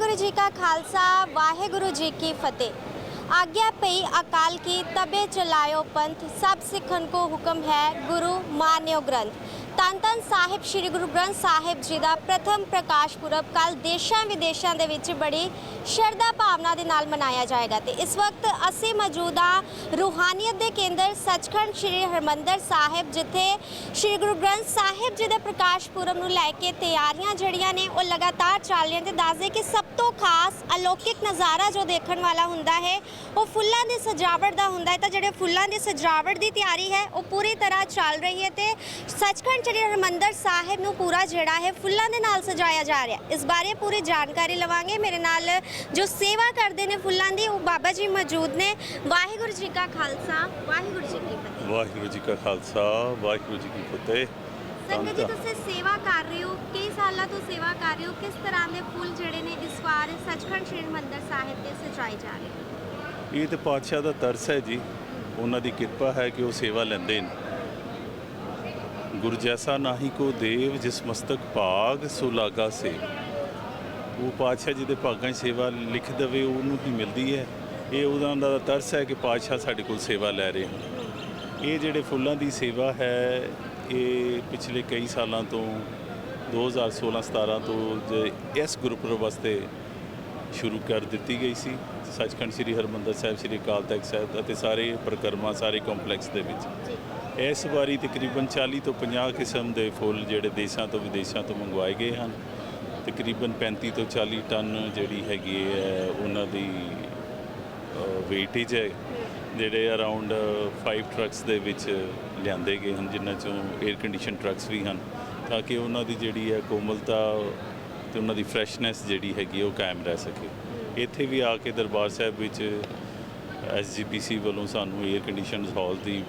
ਵਾਹਿਗੁਰੂ ਜੀ ਕਾ ਖਾਲਸਾ, ਵਾਹਿਗੁਰੂ ਜੀ ਕੀ ਫਤਿਹ। ਆਗਿਆ ਪਈ ਅਕਾਲ ਕੀ ਤਬੇ ਚਲਾਇਓ ਪੰਥ, ਸਭ ਸਿੱਖਣ ਕੋ ਹੁਕਮ ਹੈ ਗੁਰੂ ਮਾਨਿਓ ਗ੍ਰੰਥ। ਤਨ ਤਨ ਸਾਹਿਬ, ਸ੍ਰੀ ਗੁਰੂ ਗ੍ਰੰਥ ਸਾਹਿਬ ਜੀ ਦਾ ਪ੍ਰਥਮ ਪ੍ਰਕਾਸ਼ ਪੁਰਬ ਕੱਲ ਦੇਸ਼ਾਂ ਵਿਦੇਸ਼ਾਂ ਦੇ ਵਿੱਚ ਬੜੀ ਸ਼ਰਧਾ ਭਾਵਨਾ ਦੇ ਨਾਲ ਮਨਾਇਆ ਜਾਏਗਾ ਤੇ ਇਸ ਵਕਤ ਅਸੀਂ ਮੌਜੂਦਾ ਰੂਹਾਨੀਅਤ ਦੇ ਕੇਂਦਰ ਸੱਚਖੰਡ ਸ੍ਰੀ ਹਰਮੰਦਰ ਸਾਹਿਬ, ਜਿੱਥੇ ਸ੍ਰੀ ਗੁਰੂ ਗ੍ਰੰਥ ਸਾਹਿਬ ਜੀ ਦੇ ਪ੍ਰਕਾਸ਼ ਪੁਰਬ ਨੂੰ ਲੈ ਕੇ ਤਿਆਰੀਆਂ ਜਿਹੜੀਆਂ ਨੇ ਉਹ ਲਗਾਤਾਰ ਚੱਲ ਰਹੀਆਂ ਤੇ ਦੱਸਦੇ ਕਿ ਸਭ ਤੋਂ ਖਾਸ ਅਲੌਕਿਕ ਨਜ਼ਾਰਾ ਜੋ ਦੇਖਣ ਵਾਲਾ ਹੁੰਦਾ ਹੈ, ਉਹ ਫੁੱਲਾਂ ਦੀ ਸਜਾਵਟ ਦਾ ਹੁੰਦਾ ਹੈ। ਤਾਂ ਜਿਹੜੇ ਫੁੱਲਾਂ ਦੀ ਸਜਾਵਟ ਦੀ ਤਿਆਰੀ ਹੈ, ਉਹ ਪੂਰੀ ਤਰ੍ਹਾਂ ਚੱਲ ਰਹੀ ਹੈ ਤੇ ਸੱਚਖੰਡ ਸ੍ਰੀ ਹਰਮੰਦਰ ਸਾਹਿਬ ਨੂੰ ਪੂਰਾ ਜਿਹੜਾ ਹੈ ਫੁੱਲਾਂ ਦੇ ਨਾਲ ਸਜਾਇਆ ਜਾ ਰਿਹਾ ਇਸ ਬਾਰੇ ਪੂਰੀ ਜਾਣਕਾਰੀ ਲਵਾਂਗੇ। ਮੇਰੇ ਨਾਲ ਜੋ ਸੇਵਾ ਕਰਦੇ ਨੇ ਫੁੱਲਾਂ ਦੀ ਉਹ ਬਾਬਾ ਜੀ ਮੌਜੂਦ ਨੇ। ਵਾਹਿਗੁਰੂ ਜੀ ਕਾ ਖਾਲਸਾ। ਵਾਹਿਗੁਰੂ ਜੀ ਕੀ ਫਤਿਹ। ਵਾਹਿਗੁਰੂ ਜੀ ਕਾ ਖਾਲਸਾ। ਵਾਹਿਗੁਰੂ ਜੀ ਕੀ ਫਤਿਹ। ਸੰਗਤ ਜੀ ਤੁਸੀਂ ਸੇਵਾ ਕਰ ਰਹੇ ਹੋ? ਕਈ ਸਾਲਾਂ ਤੋਂ ਸੇਵਾ ਕਰ ਰਹੇ ਹੋ? ਕਿਸ ਤਰ੍ਹਾਂ ਦੇ ਫੁੱਲ ਜਿਹੜੇ ਨੇ ਇਸ ਵਾਰ ਸੱਚਖੰਡ ਸ੍ਰੀ ਹਰਮੰਦਰ ਸਾਹਿਬ ਤੇ ਸਜਾਏ ਜਾ ਰਹੇ ਇਹ ਤੇ ਪਾਤਸ਼ਾਹ ਦਾ ਤਰਸ ਹੈ ਜੀ। ਉਹਨਾਂ ਦੀ ਕਿਰਪਾ ਹੈ ਕਿ ਉਹ ਸੇਵਾ ਲੈਂਦੇ ਨੇ। ਗੁਰ ਜੈਸਾ ਨਾਹੀ ਕੋ ਦੇਵ ਜਿਸ ਮਸਤਕ ਭਾਗ, ਸੋ ਲਾਗਾ ਸੇ ਉਹ ਪਾਤਸ਼ਾਹ ਜੀ ਦੇ ਭਾਗਾਂ 'ਚ ਸੇਵਾ ਲਿਖ ਦਵੇ, ਉਹਨੂੰ ਹੀ ਮਿਲਦੀ ਹੈ। ਇਹ ਉਹਨਾਂ ਦਾ ਤਰਸ ਹੈ ਕਿ ਪਾਤਸ਼ਾਹ ਸਾਡੇ ਕੋਲ ਸੇਵਾ ਲੈ ਰਹੇ ਹਨ। ਇਹ ਜਿਹੜੇ ਫੁੱਲਾਂ ਦੀ ਸੇਵਾ ਹੈ, ਇਹ ਪਿਛਲੇ ਕਈ ਸਾਲਾਂ ਤੋਂ 2016-17 ਤੋਂ ਜ- ਇਸ ਗੁਰਪੁਰਬ ਵਾਸਤੇ ਸ਼ੁਰੂ ਕਰ ਦਿੱਤੀ ਗਈ ਸੀ। ਸੱਚਖੰਡ ਸ੍ਰੀ ਹਰਮੰਦਰ ਸਾਹਿਬ, ਸ੍ਰੀ ਅਕਾਲ ਤਖਤ ਸਾਹਿਬ ਅਤੇ ਸਾਰੇ ਪਰਿਕਰਮਾ, ਸਾਰੇ ਕੰਪਲੈਕਸ ਦੇ ਵਿੱਚ। ਇਸ ਵਾਰੀ ਤਕਰੀਬਨ 40 ਤੋਂ 50 ਕਿਸਮ ਦੇ ਫੁੱਲ ਜਿਹੜੇ ਦੇਸ਼ਾਂ ਤੋਂ ਵਿਦੇਸ਼ਾਂ ਤੋਂ ਮੰਗਵਾਏ ਗਏ ਹਨ। ਤਕਰੀਬਨ 35 ਤੋਂ 40 ਟਨ ਜਿਹੜੀ ਹੈਗੀ ਹੈ, ਉਹਨਾਂ ਦੀ ਵੇਟੇਜ ਹੈ, ਜਿਹੜੇ ਅਰਾਊਂਡ 5 ਟਰੱਕਸ ਦੇ ਵਿੱਚ ਲਿਆਂਦੇ ਗਏ ਹਨ, ਜਿਨ੍ਹਾਂ ਚੋਂ 에ਅਰ ਕੰਡੀਸ਼ਨ ਟਰੱਕਸ ਵੀ ਹਨ, ਤਾਂ ਕਿ ਉਹਨਾਂ ਦੀ ਜਿਹੜੀ ਹੈ ਕੋਮਲਤਾ ਤੇ ਉਹਨਾਂ ਦੀ ਫਰੈਸ਼ਨੈਸ ਜਿਹੜੀ ਹੈਗੀ ਉਹ ਕਾਇਮ ਰਹਿ ਸਕੇ। ਇੱਥੇ ਵੀ ਆ ਕੇ ਦਰਬਾਰ ਸਾਹਿਬ ਵਿੱਚ ਐਸਜੀਪੀਸੀ ਵੱਲੋਂ ਸਾਨੂੰ 에ਅਰ ਕੰਡੀਸ਼ਨ ਹਾਲ ਦੀ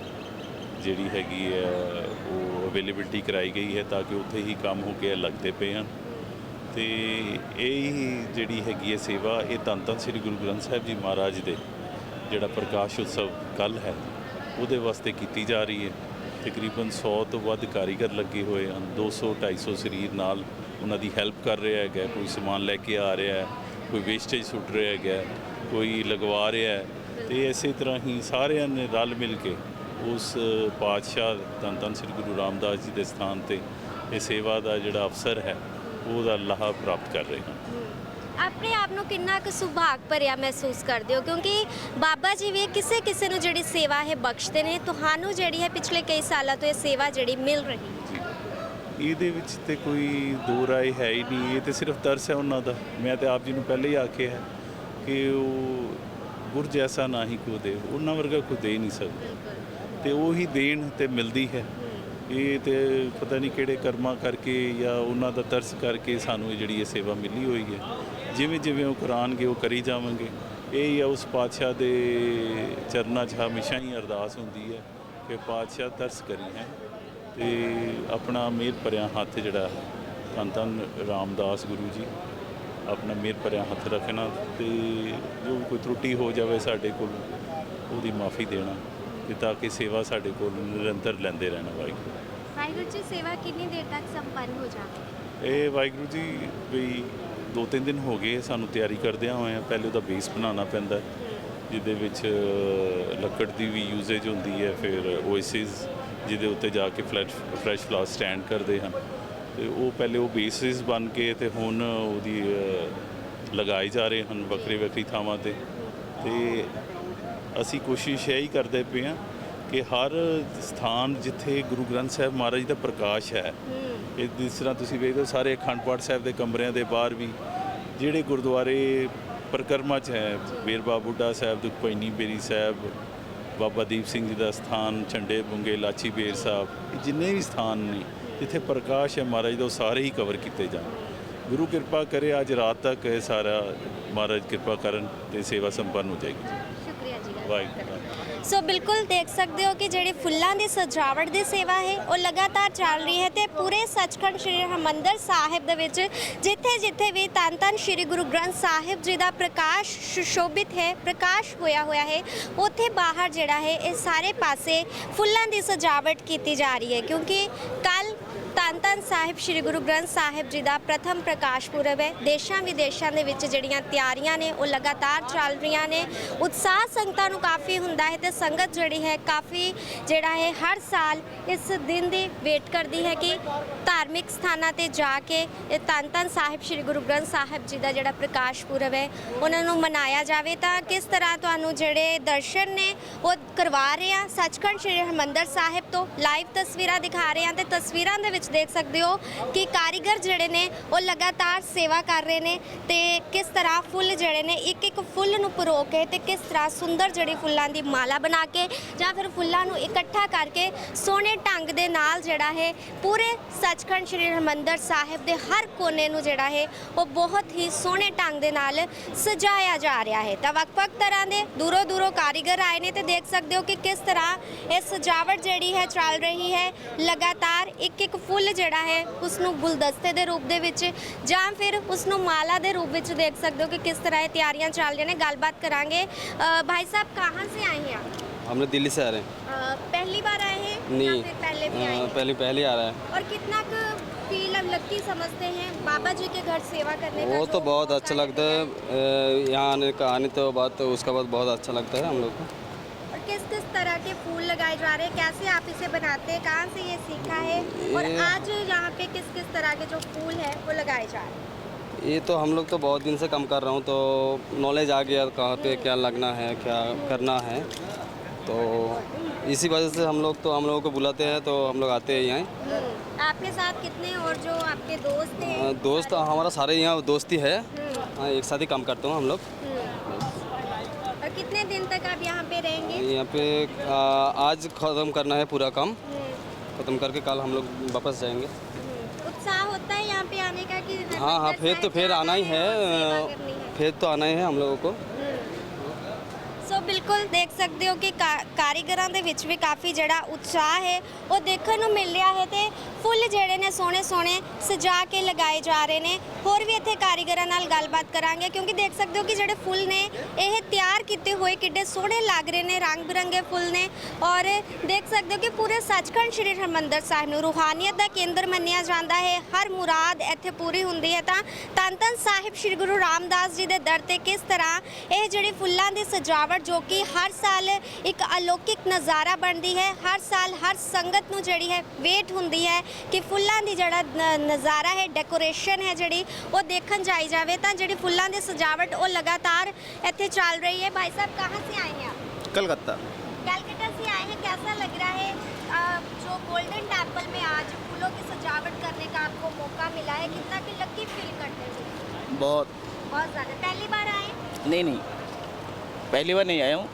ਜਿਹੜੀ ਹੈਗੀ ਹੈ, ਉਹ ਅਵੇਲੇਬਿਲਟੀ ਕਰਾਈ ਗਈ ਹੈ ਤਾਂ ਕਿ ਉੱਥੇ ਹੀ ਕੰਮ ਹੋ ਕੇ ਲੱਗਦੇ ਪਏ ਹਨ। ਤੇ ਇਹ ਹੀ ਜਿਹੜੀ ਹੈਗੀ ਹੈ ਸੇਵਾ, ਇਹ ਧੰਨ ਧੰਨ ਸ੍ਰੀ ਗੁਰੂ ਗ੍ਰੰਥ ਸਾਹਿਬ ਜੀ ਮਹਾਰਾਜ ਦੇ ਜਿਹੜਾ ਪ੍ਰਕਾਸ਼ ਉਤਸਵ ਕੱਲ ਹੈ, ਉਹਦੇ ਵਾਸਤੇ ਕੀਤੀ ਜਾ ਰਹੀ ਹੈ। ਤਕਰੀਬਨ 100 ਤੋਂ ਵੱਧ ਕਾਰੀਗਰ ਲੱਗੇ ਹੋਏ ਹਨ 200 250 ਸਰੀਰ ਨਾਲ ਉਹਨਾਂ ਦੀ ਹੈਲਪ ਕਰ ਰਿਹਾ ਹੈਗਾ, ਕੋਈ ਸਮਾਨ ਲੈ ਕੇ ਆ ਰਿਹਾ ਹੈ, ਕੋਈ ਵੇਸਟੇਜ ਸੁੱਟ ਰਿਹਾ ਹੈਗਾ, ਕੋਈ ਲਗਵਾ ਰਿਹਾ ਹੈ। ਤੇ ਇਸੇ ਤਰ੍ਹਾਂ ਹੀ ਸਾਰਿਆਂ ਨੇ ਰਲ ਮਿਲ ਕੇ ਉਸ ਪਾਤਸ਼ਾਹ ਧੰਨ ਧੰਨ ਸ੍ਰੀ ਗੁਰੂ ਰਾਮਦਾਸ ਜੀ ਦੇ ਸਥਾਨ ਤੇ ਇਹ ਸੇਵਾ ਦਾ ਜਿਹੜਾ ਅਵਸਰ ਹੈ ਉਹਦਾ ਲਾਹਾ ਪ੍ਰਾਪਤ ਕਰ ਰਹੇ ਹਾਂ। ਆਪਣੇ ਆਪ ਨੂੰ ਕਿੰਨਾ ਕੁ ਸੁਭਾਗ ਭਰਿਆ ਮਹਿਸੂਸ ਕਰਦੇ ਹੋ? ਕਿਉਂਕਿ ਬਾਬਾ ਜੀ ਵੀ ਕਿਸੇ ਕਿਸੇ ਨੂੰ ਜਿਹੜੀ ਸੇਵਾ ਹੈ ਬਖਸ਼ਦੇ ਨੇ ਤੁਹਾਨੂੰ ਜਿਹੜੀ ਹੈ ਪਿਛਲੇ ਕਈ ਸਾਲਾਂ ਤੋਂ ਇਹ ਸੇਵਾ ਜਿਹੜੀ ਮਿਲ ਰਹੀ ਹੈ। ਇਹਦੇ ਵਿੱਚ ਤੇ ਕੋਈ ਦੋ ਰਾਏ ਹੈ ਹੀ ਨਹੀਂ ਇਹ ਤੇ ਸਿਰਫ ਤਰਸ ਹੈ ਉਹਨਾਂ ਦਾ। ਮੈਂ ਤੇ ਆਪ ਜੀ ਨੂੰ ਪਹਿਲੇ ਹੀ ਆਖਿਆ ਹੈ ਕਿ ਉਹ ਗੁਰ ਜੈਸਾ ਨਾ ਹੀ ਕੋ ਦੇ ਉਹਨਾਂ ਵਰਗਾ ਕੋਈ ਦੇ ਨਹੀਂ ਸਕਦਾ। ਤੇ ਉਹ ਹੀ ਦੇਣ ਤੇ ਮਿਲਦੀ ਹੈ। ਇਹ ਤੇ ਪਤਾ ਨਹੀਂ ਕਿਹੜੇ ਕਰਮਾਂ ਕਰਕੇ ਜਾਂ ਉਹਨਾਂ ਦਾ ਤਰਸ ਕਰਕੇ ਸਾਨੂੰ ਇਹ ਜਿਹੜੀ ਇਹ ਸੇਵਾ ਮਿਲੀ ਹੋਈ ਹੈ। ਜਿਵੇਂ ਜਿਵੇਂ ਉਹ ਕਰਾਂਗੇ ਉਹ ਕਰੀ ਜਾਵਾਂਗੇ। ਇਹ ਹੀ ਆ, ਉਸ ਪਾਤਸ਼ਾਹ ਦੇ ਚਰਨਾਂ 'ਚ ਹਮੇਸ਼ਾ ਹੀ ਅਰਦਾਸ ਹੁੰਦੀ ਹੈ ਕਿ ਪਾਤਸ਼ਾਹ ਤਰਸ ਕਰੀ ਹੈ ਤੇ ਆਪਣਾ ਮਿਹਰ ਭਰਿਆ ਹੱਥ ਜਿਹੜਾ ਧੰਨ ਧੰਨ ਰਾਮਦਾਸ ਗੁਰੂ ਜੀ, ਆਪਣਾ ਮਿਹਰ ਭਰਿਆ ਹੱਥ ਰੱਖਣਾ ਤੇ ਜੋ ਕੋਈ ਤਰੁੱਟੀ ਹੋ ਜਾਵੇ ਸਾਡੇ ਕੋਲ, ਉਹਦੀ ਮਾਫੀ ਦੇਣਾ। ਤੇ ਤਾਂ ਕਿ ਸੇਵਾ ਸਾਡੇ ਕੋਲ ਨਿਰੰਤਰ ਲੈਂਦੇ ਰਹਿਣਾ ਵਾਹਿਗੁਰੂ। ਵਾਹਿਗੁਰੂ ਜੀ ਸੇਵਾ ਕਿੰਨੀ ਦੇਰ ਤੱਕ ਸੰਪੰਨ ਹੋ ਜਾਵੇ? ਇਹ ਵਾਹਿਗੁਰੂ ਜੀ ਵੀ ਦੋ ਤਿੰਨ ਦਿਨ ਹੋ ਗਏ ਸਾਨੂੰ ਤਿਆਰੀ ਕਰਦਿਆਂ ਹੋਏ ਆ ਪਹਿਲੇ ਉਹਦਾ ਬੇਸ ਬਣਾਉਣਾ ਪੈਂਦਾ ਹੈ, ਜਿਹਦੇ ਵਿੱਚ ਅ, ਲੱਕੜ ਦੀ ਵੀ ਯੂਜ਼ੇਜ ਹੁੰਦੀ ਹੈ ਫਿਰ ਓਏਸਿਸ ਜਿਹਦੇ ਉੱਤੇ ਜਾ ਕੇ ਫਲੈਸ਼ ਫਰੈਸ਼ ਫਲਾਵਰ ਸਟੈਂਡ ਕਰਦੇ ਹਨ। ਤੇ ਉਹ ਪਹਿਲੇ ਉਹ ਬੇਸਿਸ ਬਣ ਕੇ ਤੇ ਹੁਣ ਉਹਦੀ ਅ, ਲਗਾਏ ਜਾ ਰਹੇ ਹਨ ਵੱਖਰੇ ਵੱਖਰੀ ਥਾਵਾਂ ਤੇ। ਤੇ ਅਸੀਂ ਕੋਸ਼ਿਸ਼ ਇਹ ਹੀ ਕਰਦੇ ਪਏ ਹਾਂ ਕਿ ਹਰ ਸਥਾਨ ਜਿੱਥੇ ਗੁਰੂ ਗ੍ਰੰਥ ਸਾਹਿਬ ਮਹਾਰਾਜ ਦਾ ਪ੍ਰਕਾਸ਼ ਹੈ, ਇਹ ਜਿਸ ਤਰ੍ਹਾਂ ਤੁਸੀਂ ਵੇਖਦੇ ਹੋ ਸਾਰੇ ਅਖੰਡ ਪਾਠ ਸਾਹਿਬ ਦੇ ਕਮਰਿਆਂ ਦੇ ਬਾਹਰ ਵੀ, ਜਿਹੜੇ ਗੁਰਦੁਆਰੇ ਪਰਿਕਰਮਾ 'ਚ ਹੈ ਬੇਰਬਾ ਬੁੱਢਾ ਸਾਹਿਬ ਦੁਖਪੈਨੀ ਬੇਰੀ ਸਾਹਿਬ, ਬਾਬਾ ਦੀਪ ਸਿੰਘ ਜੀ ਦਾ ਸਥਾਨ, ਝੰਡੇ ਬੁੰਗੇ, ਲਾਚੀ ਬੇਰ ਸਾਹਿਬ, ਇਹ ਜਿੰਨੇ ਵੀ ਸਥਾਨ ਨੇ, ਜਿੱਥੇ ਪ੍ਰਕਾਸ਼ ਹੈ ਮਹਾਰਾਜ ਦਾ, ਉਹ ਸਾਰੇ ਹੀ ਕਵਰ ਕੀਤੇ ਜਾਣ। ਗੁਰੂ ਕਿਰਪਾ ਕਰੇ, ਅੱਜ ਰਾਤ ਤੱਕ ਇਹ ਸਾਰਾ ਮਹਾਰਾਜ ਕਿਰਪਾ ਕਰਨ ਤੇ ਸੇਵਾ ਸੰਪੰਨ ਹੋ ਜਾਏਗੀ। ਜੀ ਵਾਹਿਗੁਰੂ ਸੋ ਬਿਲਕੁਲ ਦੇਖ ਸਕਦੇ ਹੋ ਕਿ ਜਿਹੜੀ ਫੁੱਲਾਂ ਦੀ ਸਜਾਵਟ ਦੀ ਸੇਵਾ ਹੈ, ਉਹ ਲਗਾਤਾਰ ਚੱਲ ਰਹੀ ਹੈ ਤੇ ਪੂਰੇ ਸੱਚਖੰਡ ਸ੍ਰੀ ਹਰਮੰਦਰ ਸਾਹਿਬ ਦੇ ਵਿੱਚ ਜਿੱਥੇ ਜਿੱਥੇ ਵੀ ਤਨ ਤਨ ਸ੍ਰੀ ਗੁਰੂ ਗ੍ਰੰਥ ਸਾਹਿਬ ਜੀ ਦਾ ਪ੍ਰਕਾਸ਼ ਸੁਸ਼ੋਭਿਤ ਹੈ, ਪ੍ਰਕਾਸ਼ ਹੋਇਆ ਹੋਇਆ ਹੈ, ਉੱਥੇ ਬਾਹਰ ਜਿਹੜਾ ਹੈ, ਇਹ ਸਾਰੇ ਪਾਸੇ ਫੁੱਲਾਂ ਦੀ ਸਜਾਵਟ ਕੀਤੀ ਜਾ ਰਹੀ ਹੈ ਕਿਉਂਕਿ ਕੱਲ ਧੰਨ ਧੰਨ ਸਾਹਿਬ ਸ੍ਰੀ ਗੁਰੂ ਗ੍ਰੰਥ ਸਾਹਿਬ ਜੀ ਦਾ ਪ੍ਰਥਮ ਪ੍ਰਕਾਸ਼ ਪੁਰਬ ਹੈ। ਦੇਸ਼ਾਂ ਵਿਦੇਸ਼ਾਂ ਦੇ ਵਿੱਚ ਜਿਹੜੀਆਂ ਤਿਆਰੀਆਂ ਨੇ, ਉਹ ਲਗਾਤਾਰ ਚੱਲ ਰਹੀਆਂ ਨੇ। ਉਤਸ਼ਾਹ ਸੰਗਤਾਂ ਨੂੰ ਕਾਫੀ ਹੁੰਦਾ ਹੈ ਤੇ ਸੰਗਤ ਜਿਹੜੀ ਹੈ, ਕਾਫੀ ਜਿਹੜਾ ਹੈ, ਹਰ ਸਾਲ ਇਸ ਦਿਨ ਦੀ ਵੇਟ ਕਰਦੀ ਹੈ ਕਿ ਧਾਰਮਿਕ ਸਥਾਨਾਂ ਤੇ ਜਾ ਕੇ ਇਹ ਧੰਨ ਧੰਨ ਸਾਹਿਬ ਸ੍ਰੀ ਗੁਰੂ ਗ੍ਰੰਥ ਸਾਹਿਬ ਜੀ ਦਾ ਜਿਹੜਾ ਪ੍ਰਕਾਸ਼ ਪੁਰਬ ਹੈ, ਉਹਨਾਂ ਨੂੰ ਮਨਾਇਆ ਜਾਵੇ। ਤਾਂ ਕਿਸ ਤਰ੍ਹਾਂ ਤੁਹਾਨੂੰ ਜਿਹੜੇ ਦਰਸ਼ਨ ਨੇ, ਉਹ ਕਰਵਾ ਰਹੇ ਆ ਸੱਚਖੰਡ ਸ੍ਰੀ ਹਰਿਮੰਦਰ ਸਾਹਿਬ ਤੋਂ ਲਾਈਵ ਤਸਵੀਰਾਂ ਦਿਖਾ ਰਹੇ ਆ ਤੇ ਤਸਵੀਰਾਂ ਦੇ ਵਿੱਚ ਦੇਖ ਸਕਦੇ ਹੋ ਕਿ ਕਾਰੀਗਰ ਜਿਹੜੇ ਨੇ, ਉਹ ਲਗਾਤਾਰ ਸੇਵਾ ਕਰ ਰਹੇ ਨੇ ਤੇ ਕਿਸ ਤਰ੍ਹਾਂ ਫੁੱਲ ਜਿਹੜੇ ਨੇ ਇੱਕ ਇੱਕ ਫੁੱਲ ਨੂੰ ਪਰੋ ਕੇ ਤੇ ਕਿਸ ਤਰ੍ਹਾਂ ਸੁੰਦਰ ਜਿਹੜੀ ਫੁੱਲਾਂ ਦੀ ਮਾਲਾ ਬਣਾ ਕੇ ਜਾਂ ਫਿਰ ਫੁੱਲਾਂ ਨੂੰ ਇਕੱਠਾ ਕਰਕੇ ਸੋਹਣੇ ਢੰਗ ਦੇ ਨਾਲ ਜਿਹੜਾ ਹੈ, ਪੂਰੇ ਸੱਚਖੰਡ ਸ੍ਰੀ ਹਰਿਮੰਦਰ ਸਾਹਿਬ ਦੇ ਹਰ ਕੋਨੇ ਨੂੰ ਜਿਹੜਾ ਹੈ, ਉਹ ਬਹੁਤ ਹੀ ਸੋਹਣੇ ਢੰਗ ਦੇ ਨਾਲ ਸਜਾਇਆ ਜਾ ਰਿਹਾ ਹੈ। ਤਾਂ ਵੱਖ-ਵੱਖ ਤਰ੍ਹਾਂ ਦੇ ਦੂਰੋਂ ਦੂਰੋਂ ਕਾਰੀਗਰ ਆਏ ਨੇ ਤੇ ਦੇਖ ਸਕਦੇ ਹੋ ਕਿ ਕਿਸ ਤਰ੍ਹਾਂ ਇਹ ਸਜਾਵਟ ਜਿਹੜੀ ਹੈ ਚੱਲ ਰਹੀ ਹੈ, ਲਗਾਤਾਰ ਇੱਕ ਇੱਕ ਫੁੱਲ ਜਿਹੜਾ ਹੈ ਉਸ ਨੂੰ ਗੁਲਦਸਤੇ ਦੇ ਰੂਪ ਦੇ ਵਿੱਚ ਜਾਂ ਫਿਰ ਉਸ ਨੂੰ ਮਾਲਾ ਦੇ ਰੂਪ ਵਿੱਚ ਦੇਖ ਸਕਦੇ ਹੋ ਕਿ ਕਿਸ ਤਰ੍ਹਾਂ ਇਹ ਤਿਆਰੀਆਂ ਚੱਲ ਰਹੀਆਂ ਨੇ ਗੱਲਬਾਤ ਕਰਾਂਗੇ ਅ, भाई साहब कहाँ से आए हैं आप हम लोग दिल्ली से आ रहे हैं अ, पहली बार आए हैं या नहीं फिर पहले भी आए अ, हैं पहले पहले आ रहा है और कितना फील लक्की समझते हैं बाबा जी के घर सेवा करने का वो जो तो बहुत मौका अच्छा लगता है अ, यहाँ आने का आने तो बाद तो उसका बाद बहुत अच्छा लगता है हम लोग को और किस किस तरह के फूल लगाए जा रहे हैं कैसे आप इसे बनाते हैं कहाँ से ये सीखा है और आज यहाँ पे किस किस तरह के जो फूल है वो लगाए जा रहे हैं? ये तो हम लोग तो बहुत दिन से काम कर रहा हूँ तो नॉलेज आ गया कहाँ पे क्या लगना है क्या करना है। तो इसी वजह से हम लोग तो हम लोगों को बुलाते हैं तो हम लोग आते हैं यहाँ। हम्म, आपके साथ कितने और जो आपके दोस्त हैं? दोस्त हमारा सारे यहाँ दोस्ती है। हम्म, हाँ, एक साथ ही काम करते हो हम लोग। और कितने दिन तक आप यहाँ पे रहेंगे? यहाँ पे आ, आज ख़त्म करना है पूरा काम। हम्म, ख़त्म करके कल हम लोग वापस जाएँगे। हम्म। उत्साह होता है यहाँ पे आने का कि हाँ हाँ फिर तो फिर आना ही है। फिर तो आना ही है हम लोगों को। ਬਿਲਕੁਲ ਦੇਖ ਸਕਦੇ ਹੋ ਕਿ ਕਾ- ਕਾਰੀਗਰਾਂ ਦੇ ਵਿੱਚ ਵੀ ਕਾਫੀ ਜਿਹੜਾ ਉਤਸ਼ਾਹ ਹੈ, ਉਹ ਦੇਖਣ ਨੂੰ ਮਿਲ ਰਿਹਾ ਹੈ ਤੇ ਫੁੱਲ ਜਿਹੜੇ ਨੇ ਸੋਹਣੇ ਸੋਹਣੇ ਸਜਾ ਕੇ ਲਗਾਏ ਜਾ ਰਹੇ ਨੇ। ਹੋਰ ਵੀ ਇੱਥੇ ਕਾਰੀਗਰਾਂ ਨਾਲ ਗੱਲਬਾਤ ਕਰਾਂਗੇ, ਕਿਉਂਕਿ ਦੇਖ ਸਕਦੇ ਹੋ ਕਿ ਜਿਹੜੇ ਫੁੱਲ ਨੇ, ਇਹ ਤਿਆਰ ਕੀਤੇ ਹੋਏ ਕਿੱਡੇ ਸੋਹਣੇ ਲੱਗ ਰਹੇ ਨੇ ਰੰਗ ਬਿਰੰਗੇ ਫੁੱਲ ਨੇ। ਔਰ ਦੇਖ ਸਕਦੇ ਹੋ ਕਿ ਪੂਰੇ ਸੱਚਖੰਡ ਸ੍ਰੀ ਹਰਿਮੰਦਰ ਸਾਹਿਬ ਨੂੰ ਰੂਹਾਨੀਅਤ ਦਾ ਕੇਂਦਰ ਮੰਨਿਆ ਜਾਂਦਾ ਹੈ। ਹਰ ਮੁਰਾਦ ਇੱਥੇ ਪੂਰੀ ਹੁੰਦੀ ਹੈ। ਤਾਂ ਧੰਨ ਧੰਨ ਸਾਹਿਬ ਸ੍ਰੀ ਗੁਰੂ ਰਾਮਦਾਸ ਜੀ ਦੇ ਦਰ ਤੇ ਕਿਸ ਤਰ੍ਹਾਂ ਇਹ ਜਿਹੜੀ ਫੁੱਲਾਂ ਦੀ ਸਜਾਵਟ ਜੋ ਕਿ ਹਰ ਸਾਲ ਇੱਕ ਅਲੌਕਿਕ ਨਜ਼ਾਰਾ ਬਣਦੀ ਹੈ ਹਰ ਸਾਲ ਹਰ ਸੰਗਤ ਨੂੰ ਜਿਹੜੀ ਹੈ ਵੇਟ ਹੁੰਦੀ ਹੈ ਕਿ ਫੁੱਲਾਂ ਦੀ ਜਿਹੜਾ ਨ- ਨਜ਼ਾਰਾ ਹੈ ਡੈਕੋਰੇਸ਼ਨ ਹੈ ਜਿਹੜੀ ਉਹ ਦੇਖਣ ਜਾਈ ਜਾਵੇ ਤਾਂ ਜਿਹੜੀ ਫੁੱਲਾਂ ਦੀ ਸਜਾਵਟ ਉਹ ਲਗਾਤਾਰ ਇੱਥੇ ਚੱਲ ਰਹੀ ਹੈ ਭਾਈ ਸਾਹਿਬ ਕਹਾਂ ਸੇ ਆਏ हैं आप कलकत्ता कलकत्ता से आए हैं कैसा लग रहा है अ, जो गोल्डन टेम्पल में आज फूलों की सजावट करने का आपको मौका मिला है कितना कि लकी फील करते हैं बहुत बहुत ज़्यादा पहली बार आए नहीं नहीं पहली बार नहीं आया हूँ।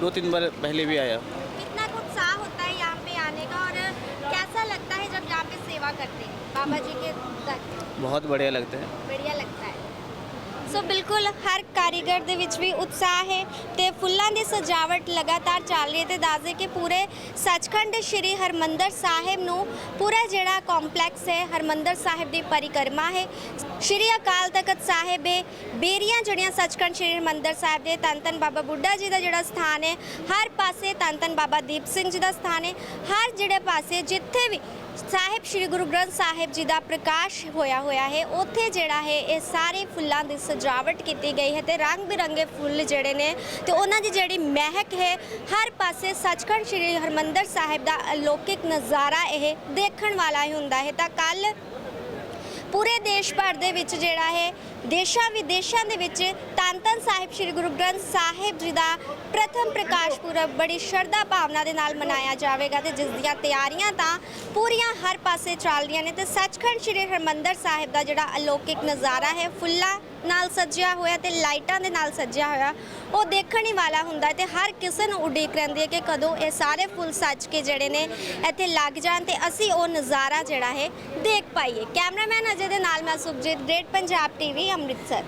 दो तीन बार पहले भी आया। कितना उत्साह होता है यहाँ पे आने का और कैसा लगता है जब यहाँ पे सेवा करते हैं? बाबा जी के बहुत बढ़िया लगता है। बढ़िया लगता है। ਸੋ ਬਿਲਕੁਲ ਹਰ ਕਾਰੀਗਰ ਦੇ ਵਿੱਚ ਵੀ ਉਤਸ਼ਾਹ ਹੈ ਤੇ ਫੁੱਲਾਂ ਦੀ ਸਜਾਵਟ ਲਗਾਤਾਰ ਚੱਲ ਰਹੀ ਹੈ ਤੇ ਦੱਸਦੇ ਕਿ ਪੂਰੇ ਸੱਚਖੰਡ ਸ੍ਰੀ ਹਰਮੰਦਰ ਸਾਹਿਬ ਨੂੰ ਪੂਰਾ ਜਿਹੜਾ ਕੰਪਲੈਕਸ ਹੈ, ਹਰਮੰਦਰ ਸਾਹਿਬ ਦੀ ਪਰਿਕਰਮਾ ਹੈ। ਸ੍ਰੀ ਅਕਾਲ ਤਖਤ ਸਾਹਿਬ ਹੈ ਬੇਰੀਆਂ ਜਿਹੜੀਆਂ ਸੱਚਖੰਡ ਸ੍ਰੀ ਹਰਮੰਦਰ ਸਾਹਿਬ ਦੇ ਧੰਨ ਧੰਨ ਬਾਬਾ ਬੁੱਢਾ ਜੀ ਦਾ ਜਿਹੜਾ ਸਥਾਨ ਹੈ, ਹਰ ਪਾਸੇ ਧੰਨ ਧੰਨ ਬਾਬਾ ਦੀਪ ਸਿੰਘ ਜੀ ਦਾ ਸਥਾਨ ਹੈ, ਹਰ ਜਿਹੜੇ ਪਾਸੇ ਜਿੱਥੇ ਵੀ ਸਾਹਿਬ, ਸ੍ਰੀ ਗੁਰੂ ਗ੍ਰੰਥ ਸਾਹਿਬ ਜੀ ਦਾ ਪ੍ਰਕਾਸ਼ ਹੋਇਆ ਹੋਇਆ ਹੈ। ਉੱਥੇ ਜਿਹੜਾ ਹੈ, ਇਹ ਸਾਰੇ ਫੁੱਲਾਂ ਦੀ ਸਜਾਵਟ ਕੀਤੀ ਗਈ ਹੈ ਤੇ ਰੰਗ ਬਿਰੰਗੇ ਫੁੱਲ ਜਿਹੜੇ ਨੇ ਤੇ ਉਹਨਾਂ ਦੀ ਜਿਹੜੀ ਮਹਿਕ ਹੈ, ਹਰ ਪਾਸੇ ਸੱਚਖੰਡ ਸ੍ਰੀ ਹਰਮੰਦਰ ਸਾਹਿਬ ਦਾ ਅਲੌਕਿਕ ਨਜ਼ਾਰਾ ਇਹ ਦੇਖਣ ਵਾਲਾ ਹੀ ਹੁੰਦਾ ਹੈ। ਤਾਂ ਕੱਲ ਪੂਰੇ ਦੇਸ਼ ਭਰ ਦੇ ਵਿੱਚ ਜਿਹੜਾ ਹੈ ਦੇਸ਼ਾਂ ਵਿਦੇਸ਼ਾਂ ਦੇ ਵਿੱਚ ਧੰਨ ਧੰਨ ਸਾਹਿਬ ਸ੍ਰੀ ਗੁਰੂ ਗ੍ਰੰਥ ਸਾਹਿਬ ਜੀ ਦਾ ਪ੍ਰਥਮ ਪ੍ਰਕਾਸ਼ ਪੁਰਬ ਬੜੀ ਸ਼ਰਧਾ ਭਾਵਨਾ ਦੇ ਨਾਲ ਮਨਾਇਆ ਜਾਵੇਗਾ ਤੇ ਜਿਸ ਦੀਆਂ ਤਿਆਰੀਆਂ ਤਾਂ ਪੂਰੀਆਂ ਹਰ ਪਾਸੇ ਚੱਲ ਰਹੀਆਂ ਨੇ ਤੇ ਸੱਚਖੰਡ ਸ੍ਰੀ ਹਰਿਮੰਦਰ ਸਾਹਿਬ ਦਾ ਜਿਹੜਾ ਅਲੌਕਿਕ ਨਜ਼ਾਰਾ ਹੈ, ਫੁੱਲਾਂ ਨਾਲ ਸੱਜਿਆ ਹੋਇਆ ਤੇ ਲਾਈਟਾਂ ਦੇ ਨਾਲ ਸੱਜਿਆ ਹੋਇਆ, ਉਹ ਦੇਖਣ ਹੀ ਵਾਲਾ ਹੁੰਦਾ ਹੈ ਤੇ ਹਰ ਕਿਸੇ ਨੂੰ ਉਡੀਕ ਰਹਿੰਦੀ ਹੈ ਕਿ ਕਦੋਂ ਇਹ ਸਾਰੇ ਫੁੱਲ ਸੱਜ ਕੇ ਜਿਹੜੇ ਨੇ ਇੱਥੇ ਲੱਗ ਜਾਣ ਤੇ ਅਸੀਂ ਉਹ ਨਜ਼ਾਰਾ ਜਿਹੜਾ ਹੈ ਦੇਖ ਪਾਈਏ। ਕੈਮਰਾਮੈਨ ਅਜੇ ਦੇ ਨਾਲ ਮੈਂ ਸੁਖਜੀਤ ਗ੍ਰੇਟ, ਪੰਜਾਬ ਟੀਵੀ అమృత్సర్